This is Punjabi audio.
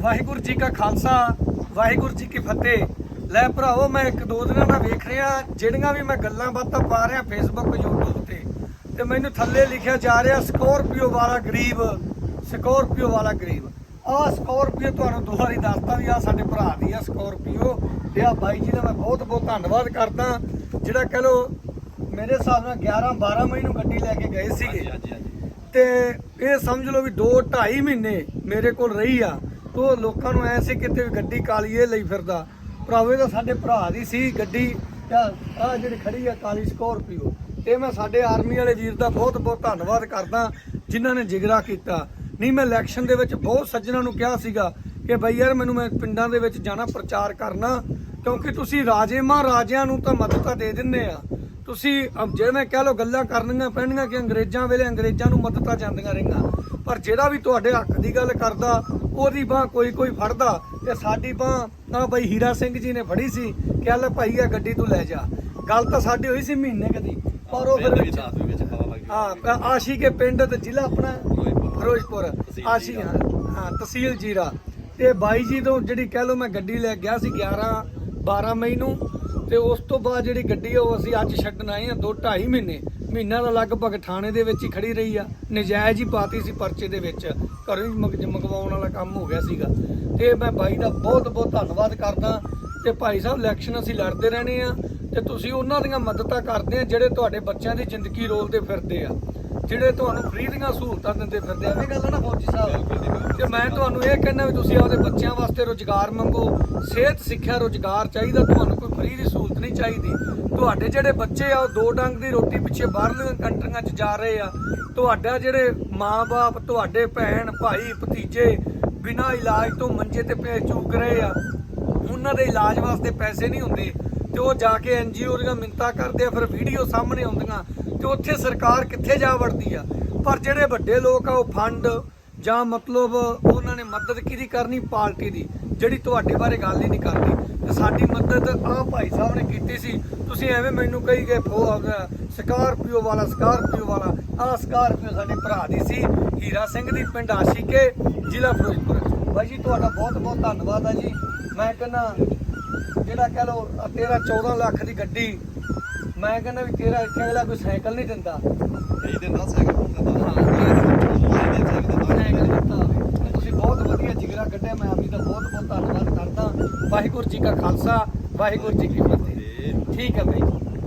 ਵਾਹਿਗੁਰੂ ਜੀ ਕਾ ਖਾਲਸਾ ਵਾਹਿਗੁਰੂ ਜੀ ਕੀ ਫਤਿਹ। ਲੈ ਭਰਾਵੋ ਮੈਂ ਇੱਕ ਦੋ ਦਿਨਾਂ ਦਾ ਵੇਖ ਰਿਹਾ ਜਿਹੜੀਆਂ ਵੀ ਮੈਂ ਗੱਲਾਂ ਬਾਤਾਂ ਪਾ ਰਿਹਾ ਫੇਸਬੁੱਕ YouTube ਤੇ ਤੇ ਮੈਨੂੰ ਥੱਲੇ ਲਿਖਿਆ ਜਾ ਰਿਹਾ ਸਕੋਰਪੀਓ ਵਾਲਾ ਗਰੀਬ ਸਕੋਰਪੀਓ ਵਾਲਾ ਗਰੀਬ। ਆਹ ਸਕੋਰਪੀਓ ਤੁਹਾਨੂੰ ਦੋ ਵਾਰੀ ਦੱਸਤਾ ਵੀ ਆ ਸਾਡੇ ਭਰਾ ਦੀ ਆ ਸਕੋਰਪੀਓ ਤੇ ਆ ਬਾਈ ਜੀ ਦਾ ਮੈਂ ਬਹੁਤ ਬਹੁਤ ਧੰਨਵਾਦ ਕਰਦਾ ਜਿਹੜਾ ਕਹ ਲੋ ਮੇਰੇ ਹਿਸਾਬ ਨਾਲ 11 12 ਮਈ ਨੂੰ ਗੱਡੀ ਲੈ ਕੇ ਗਏ ਸੀਗੇ। ਤੇ ਇਹ ਸਮਝ ਲਓ ਵੀ 2 2.5 ਮਹੀਨੇ ਮੇਰੇ ਕੋਲ ਰਹੀ ਆ। ਤੋ ਲੋਕਾਂ ਨੂੰ ਐ ਸੀ ਕਿਤੇ ਗੱਡੀ ਕਾਲੀ ਇਹ ਲਈ ਫਿਰਦਾ। ਭਰਾਵੇ ਤਾਂ ਸਾਡੇ ਭਰਾ ਦੀ ਸੀ ਗੱਡੀ ਆ ਜਿਹੜੀ ਖੜੀ ਆ ਕਾਲੀ ਸਕੋਰਪੀਓ। ਤੇ ਮੈਂ ਸਾਡੇ ਆਰਮੀ ਵਾਲੇ ਵੀਰ ਦਾ ਬਹੁਤ ਬਹੁਤ ਧੰਨਵਾਦ ਕਰਦਾ, ਜਿਨ੍ਹਾਂ ਨੇ ਜਿਗਰਾ ਕੀਤਾ। ਨਹੀਂ, ਮੈਂ ਇਲੈਕਸ਼ਨ ਦੇ ਵਿੱਚ ਬਹੁਤ ਸੱਜਣਾ ਨੂੰ ਕਿਹਾ ਸੀਗਾ ਕਿ ਬਈ ਯਾਰ ਮੈਨੂੰ ਮੈਂ ਪਿੰਡਾਂ ਦੇ ਵਿੱਚ ਜਾਣਾ, ਪ੍ਰਚਾਰ ਕਰਨਾ, ਕਿਉਂਕਿ ਤੁਸੀਂ ਰਾਜੇ ਮਹਾਰਾਜਿਆਂ ਨੂੰ ਤਾਂ ਮਦਦ ਤਾਂ ਦੇ ਦਿੰਦੇ ਆ। ਤੁਸੀਂ ਅਬ ਜਿਵੇਂ ਕਹਿ ਲਓ ਗੱਲਾਂ ਕਰਨੀਆਂ ਪੈਣੀਆਂ ਕਿ ਅੰਗਰੇਜ਼ਾਂ ਵੇਲੇ ਅੰਗਰੇਜ਼ਾਂ ਨੂੰ ਮਦਦਾਂ ਜਾਂਦੀਆਂ ਰਹੀਆਂ ਪਰ ਜਿਹੜਾ ਵੀ ਤੁਹਾਡੇ ਹੱਕ ਦੀ ਗੱਲ ਕਰਦਾ ਉਹਦੀ ਬਾਹ ਕੋਈ ਕੋਈ ਫੜਦਾ ਤੇ ਸਾਡੀ ਬਾਹ ਆ ਬਈ ਹੀਰਾ ਸਿੰਘ ਜੀ ਨੇ ਫੜੀ ਸੀ ਕਿ ਲੈ ਭਾਈ ਆ ਗੱਡੀ ਤੂੰ ਲੈ ਜਾ। ਗੱਲ ਤਾਂ ਸਾਡੀ ਹੋਈ ਸੀ ਮਹੀਨੇ ਕਦੀ ਪਰ ਉਹ ਫਿਰ ਵਿੱਚ ਹਾਂ ਆਸ਼ੀ ਕੇ ਪਿੰਡ ਤੇ ਜ਼ਿਲ੍ਹਾ ਆਪਣਾ ਫਿਰੋਜ਼ਪੁਰ। ਆਸ਼ੀ ਹਾਂ ਤਹਿਸੀਲ ਜੀਰਾ। ਤੇ ਬਾਈ ਜੀ ਤੋਂ ਜਿਹੜੀ ਕਹਿ ਲਓ ਮੈਂ ਗੱਡੀ ਲੈ ਗਿਆ ਸੀ 11 12 ਮਈ ਨੂੰ ਤੇ ਉਸ ਤੋਂ ਬਾਅਦ ਜਿਹੜੀ ਗੱਡੀ ਆ ਉਹ ਅਸੀਂ ਅੱਜ ਛੱਡਣ ਆਏ ਆ 2 2.5 ਮਹੀਨੇ। ਮਹੀਨਾ ਦਾ ਲਗਭਗ ਥਾਣੇ ਦੇ ਵਿੱਚ ਹੀ ਖੜੀ ਰਹੀ ਆ। ਨਜਾਇਜ਼ ਹੀ ਪਾਤੀ ਸੀ ਪਰਚੇ ਦੇ ਵਿੱਚ। ਘਰੋਂ ਹੀ ਮੰਗ- ਮੰਗਵਾਉਣ ਵਾਲਾ ਕੰਮ ਹੋ ਗਿਆ ਸੀਗਾ। ਤੇ ਮੈਂ ਬਾਈ ਦਾ ਬਹੁਤ ਬਹੁਤ ਧੰਨਵਾਦ ਕਰਦਾ। ਤੇ ਭਾਈ ਸਾਹਿਬ ਇਲੈਕਸ਼ਨ ਅਸੀਂ ਲੜਦੇ ਰਹਿਣੇ ਆ। ਤੇ ਤੁਸੀਂ ਉਹਨਾਂ ਦੀਆਂ ਮਦਦਾਂ ਕਰਦੇ ਆ ਜਿਹੜੇ ਤੁਹਾਡੇ ਬੱਚਿਆਂ ਦੀ ਜ਼ਿੰਦਗੀ ਰੋਲਦੇ ਫਿਰਦੇ ਆ। ਜਿਹੜੇ ਤੁਹਾਨੂੰ ਫ੍ਰੀ ਦੀਆਂ ਸਹੂਲਤਾਂ ਦਿੰਦੇ ਫਿਰਦੇ ਆ। ਇਹ ਗੱਲ ਨਾ ਫੌਜੀ ਸਾਹਿਬ। ਤੇ ਮੈਂ ਤੁਹਾਨੂੰ ਇਹ ਕਹਿੰਦਾ ਵੀ ਤੁਸੀਂ ਆਪਦੇ ਬੱਚਿਆਂ ਵਾਸਤੇ ਰੋਜ਼ਗਾਰ ਮੰਗੋ। ਸਿਹਤ ਸਿੱਖਿਆ ਰੋਜ਼ਗਾਰ ਚਾਹੀਦਾ। ਤੁਹਾਨੂੰ ਕੋਈ ਫ੍ਰੀ ਦੀ ਸਹੂਲਤ ਨਹੀਂ ਚਾਹੀਦੀ। ਤੁਹਾਡੇ ਜਿਹੜੇ ਬੱਚੇ ਆ ਉਹ ਦੋ ਡੰਗ ਦੀ ਰੋਟੀ ਪਿੱਛੇ ਬਾਹਰਲੀਆਂ ਕੰਟਰੀਆਂ 'ਚ ਜਾ ਰਹੇ ਆ। ਤੁਹਾਡਾ ਜਿਹੜੇ ਮਾਂ-ਬਾਪ ਤੁਹਾਡੇ ਭੈਣ ਭਾਈ ਭਤੀਜੇ ਬਿਨਾਂ ਇਲਾਜ ਤੋਂ ਮੰਜੇ ਤੇ ਪੈ ਚੁੱਕ ਰਹੇ ਆ ਉਹਨਾਂ ਦੇ ਇਲਾਜ ਵਾਸਤੇ ਪੈਸੇ ਨਹੀਂ ਹੁੰਦੇ। ਤੇ ਉਹ ਜਾ ਕੇ ਐਨਜੀਓ ਦੀਆਂ ਮਿੰਤਾ ਕਰਦੇ ਆ, ਫਿਰ ਵੀਡੀਓ ਸਾਹਮਣੇ ਆਉਂਦੀਆਂ ਤੇ ਉੱਥੇ ਸਰਕਾਰ ਕਿੱਥੇ ਜਾ ਵੜਦੀ ਆ? ਪਰ ਜਿਹੜੇ ਵੱਡੇ ਲੋਕ ਆ, ਉਹ ਫੰਡ ਜਾਂ ਮਤਲਬ ਉਹਨਾਂ ਨੇ ਮਦਦ ਕਿਹਦੀ ਕਰਨੀ? ਪਾਰਟੀ ਦੀ, ਜਿਹੜੀ ਤੁਹਾਡੇ ਬਾਰੇ ਗੱਲ ਹੀ ਨਹੀਂ ਕਰਦੀ। ਤੇ ਸਾਡੀ ਮਦਦ ਆ ਭਾਈ ਸਾਹਿਬ ਨੇ ਕੀਤੀ ਸੀ। ਤੁਸੀਂ ਐਵੇਂ ਮੈਨੂੰ ਕਹੀ ਗਏ, ਫੋ ਸਕਾਰਪੀਓ ਵਾਲਾ ਸਕਾਰਪੀਓ ਵਾਲਾ। ਆ ਸਕਾਰਪੀਓ ਸਾਡੇ ਭਰਾ ਦੀ ਸੀ, ਹੀਰਾ ਸਿੰਘ ਦੀ, ਪਿੰਡ ਆਸ਼ੀਕੇ, ਜ਼ਿਲ੍ਹਾ ਫਿਰੋਜ਼ਪੁਰ। ਬਾਈ ਜੀ, ਤੁਹਾਡਾ ਬਹੁਤ ਬਹੁਤ ਧੰਨਵਾਦ ਆ ਜੀ। ਮੈਂ ਕਹਿੰਦਾ ਜਿਹੜਾ ਕਹ ਲੋ 13 14 ਲੱਖ ਦੀ ਗੱਡੀ ਮੈਂ ਕਹਿੰਦਾ ਵੀ ਤੇਰਾ ਇੱਥੇ ਅਗਲਾ ਕੋਈ ਸਾਈਕਲ ਨਹੀਂ ਦਿੰਦਾ। ਕਈ ਦਿਨ ਦਾ ਸਾਈਕਲ ਹੁੰਦਾ ਹਾਂ। ਸਾਈਕਲ ਦਿੰਦਾ ਸਾਈਕਲ ਦਿੱਤਾ। ਹੋਵੇ। ਤੁਸੀਂ ਬਹੁਤ ਵਧੀਆ ਜਿਗਰਾ ਕੱਢਿਆ ਮੈਂ ਆਪੀ ਦਾ ਬਹੁਤ ਬਹੁਤ ਧੰਨਵਾਦ ਕਰਦਾ। ਵਾਹਿਗੁਰੂ ਜੀ ਕਾ ਖਾਲਸਾ ਵਾਹਿਗੁਰੂ ਜੀ ਕੀ ਫਤਿਹ। ਠੀਕ ਹੈ ਬਾਈ।